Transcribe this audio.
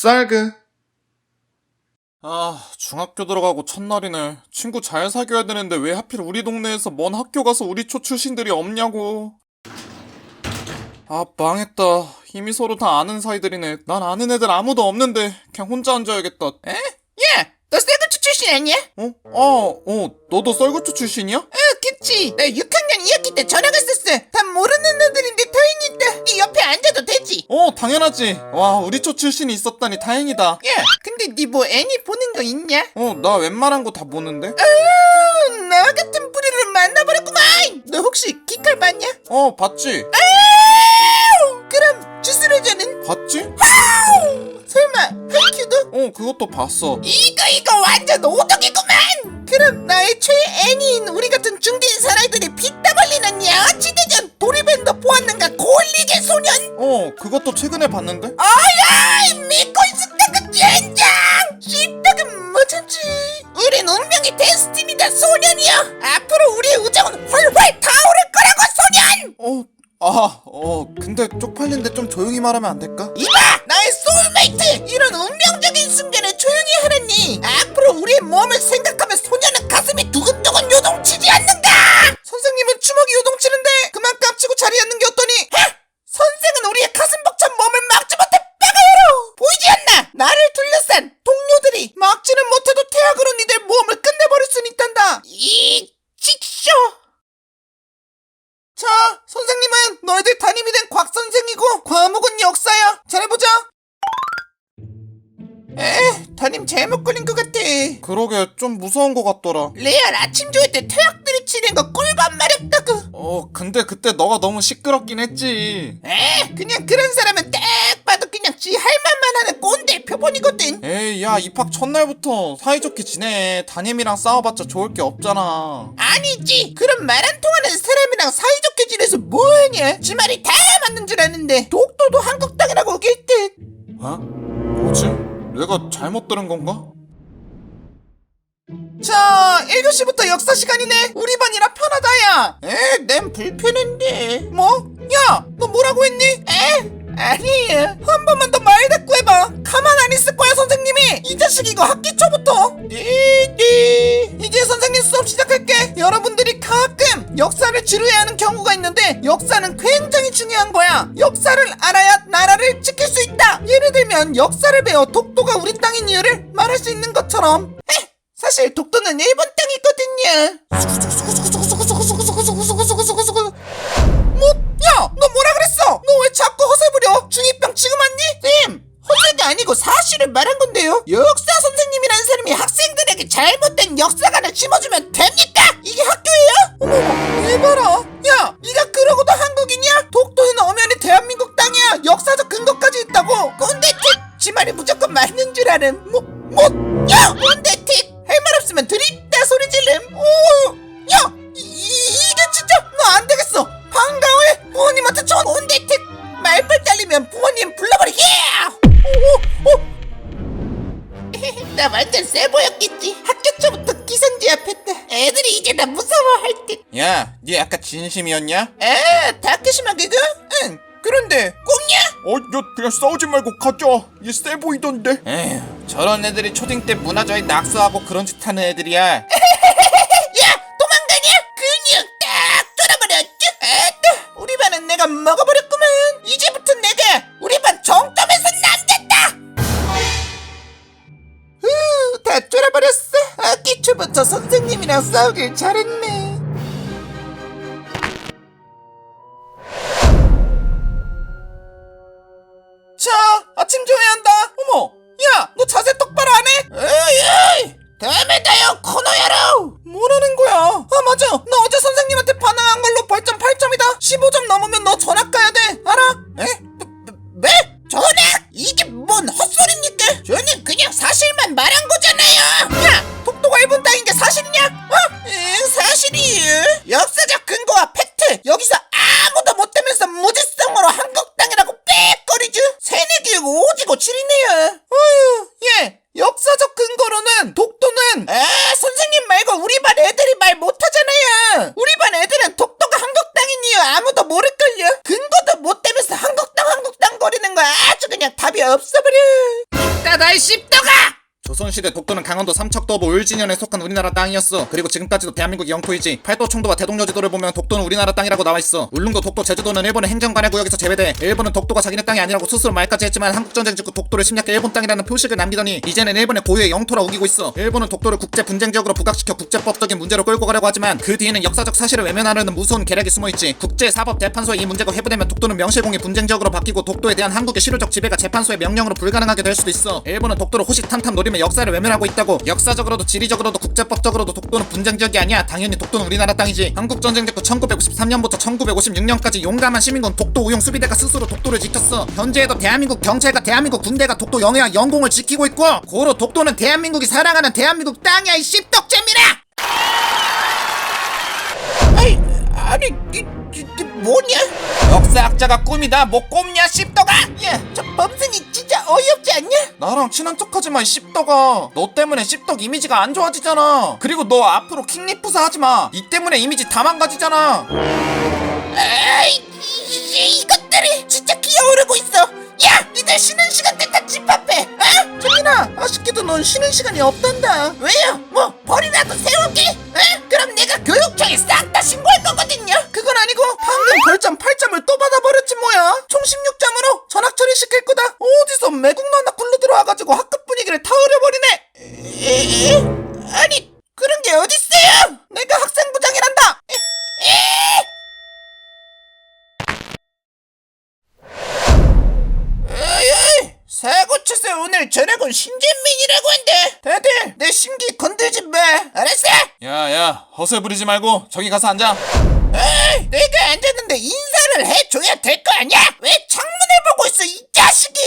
쌀그. 아, 중학교 들어가고 첫날이네. 친구 잘 사귀어야 되는데 왜 하필 우리 동네에서 먼 학교 가서 우리 초 출신들이 없냐고. 아, 망했다. 이미 서로 다 아는 사이들이네. 난 아는 애들 아무도 없는데 그냥 혼자 앉아야겠다. 에? 야, 너 쌀구추 출신 아니야? 어? 아, 어, 너도 썰구초 출신이야? 어, 그치. 나 6학년 2학기 때 전학 갔었어. 다 모르는 애들인데 다행이다. 네 옆에 앉아도 되지. 어, 당연하지. 와, 우리 초 출신이 있었다니 다행이다. 야, 근데 니 뭐 애니 보는 거 있냐? 어, 나 웬만한 거 다 보는데? 아, 나 같은 뿌리를 만나버렸구만. 너 혹시 기칼 봤냐? 어, 봤지? 아우, 그럼 주스레저는 봤지? 설마 하이큐도? 어, 그것도 봤어. 이거 이거 완전 오덕이구만. 그럼 나의 최애 애니인 우리 같 그것도 최근에 봤는데? 아야 믿고 있었다고 젠장! 씹다가 뭐 참지 우린 운명의 데스티니다 소년이여! 앞으로 우리의 우정은 훨훨 타오를 거라고 소년! 어, 아, 어, 근데 쪽팔린데 좀 조용히 말하면 안 될까? 이봐 나의 소울메이트! 이런 운명적인 순간에 조용히 하라니! 앞으로 우리의 몸을 생각하면 잘못 걸린 것 같아. 그러게 좀 무서운 것 같더라. 레알 아침 조회 때 퇴학들이 치는 거 꿀밤 마렵다고. 어, 근데 그때 너가 너무 시끄럽긴 했지. 에, 그냥 그런 사람은 딱 봐도 그냥 지 할 말만 하는 꼰대 표본이거든. 에이, 야, 입학 첫날부터 사이좋게 지내. 담임이랑 싸워봤자 좋을 게 없잖아. 아니지. 그런 말 안 통하는 사람이랑 사이좋게 지내서 뭐하냐? 지 말이 다 맞는 줄 아는데 독도도 한국당이라고 우길 듯. 어? 뭐지? 내가 잘못 들은 건가? 자, 1교시부터 역사 시간이네. 우리 반이라 편하다 야. 에, 난 불편한데. 뭐? 야, 너 뭐라고 했니? 에? 아니에요. 한 번만 더 들면 역사를 배워 독도가 우리 땅인 이유를 말할 수 있는 것처럼. 에? 사실 독도는 일본 땅이거든요. 아는. 뭐, 뭐, 야, 꼰대틱. 할 말 없으면 드립다 소리 지름. 오, 야, 이, 이- 이 게 진짜 너 안 되겠어. 방과후에 부모님한테 전 꼰대틱. 말빨 잘리면 부모님 불러버리게. 오, 오. 나 완전 쎄 보였겠지. 학교 초부터 기선제 앞했다. 애들이 이제 나 무서워할 듯. 야, 니 아까 진심이었냐? 에, 다크시마 개그? 응. 그런데 꽁냐? 어, 야, 그냥 싸우지 말고 가자. 얘쎄 보이던데. 에휴, 저런 애들이 초딩 때 문화저에 낙서하고 그런 짓 하는 애들이야. 야, 도망가냐? 근육 딱 뚫어버렸죠? 아따, 우리 반은 내가 먹어버렸구만. 이제부터 내가 우리 반 정점에서 남겠다. 후, 다 뚫어버렸어. 학기 초부터 선생님이랑 싸우길 잘했네. 다음에 다요, 코너야로. 뭐라는 거야? 아, 맞아. 너 어제 선생님한테 반항한 걸로 벌점 8점이다. 15점 넘으면 너 전학 가야 돼. 알아? 에? 그냥 답이 없어 조선시대 독도는 강원도 삼척도부 울진현에 속한 우리나라 땅이었어. 그리고 지금까지도 대한민국 영토이지. 팔도 청도와 대동여 지도를 보면 독도는 우리나라 땅이라고 나와 있어. 울릉도, 독도, 제주도는 일본의 행정관의 구역에서 제외돼. 일본은 독도가 자기네 땅이 아니라고 스스로 말까지 했지만 한국 전쟁 직후 독도를 침략해 일본 땅이라는 표식을 남기더니 이제는 일본의 고유의 영토라 우기고 있어. 일본은 독도를 국제 분쟁 지역으로 부각시켜 국제법적인 문제로 끌고 가려고 하지만 그 뒤에는 역사적 사실을 외면하려는 무서운 계략이 숨어 있지. 국제 사법 재판소에 이 문제가 회부되면 독도는 명실공히 분쟁 지역으로 바뀌고 독도에 대한 한국의 실효적 지배가 재판소의 명령으로 불가능하게 될 수도 있어. 일본은 독도를 호시탐탐 노리며 역사를 외면하고 있다고. 역사적으로도 지리적으로도 국제법적으로도 독도는 분쟁 지역이 아니야. 당연히 독도는 우리나라 땅이지. 한국 전쟁 직후 1953년부터 1956년까지 용감한 시민군 독도 우용 수비대가 스스로 독도를 지켰어. 현재에도 대한민국 경찰과 대한민국 군대가 독도 영해와 영공을 지키고 있고 고로 독도는 대한민국이 사랑하는 대한민국 땅이야 이 씹덕잼이라. 아이 아니 이, 이, 이 뭐냐 역사학자가 꿈이다. 뭐 꼼냐 씹덕아. 야저 범승이 진짜 어이없지 않냐 나랑 친한 척하지 마, 이 씹덕아. 너 때문에 씹덕 이미지가 안 좋아지잖아. 그리고 너 앞으로 킹리프사 하지 마. 이 때문에 이미지 다 망가지잖아. 아이 이, 이, 이것들이 진짜 기어오르고 있어 야 니들 쉬는 시간 됐다 집합해 어? 재민아 아쉽게도 넌 쉬는 시간이 없단다 왜요? 뭐 벌이라도 세우게? 어? 그럼 내가 교 신잼민이라고 한대. 다들 내 심기 건들지 마. 알았어? 야, 야, 허세 부리지 말고 저기 가서 앉아. 에이, 내가 앉았는데 인사를 해줘야 될 거 아니야? 왜 창문을 보고 있어, 이 자식이?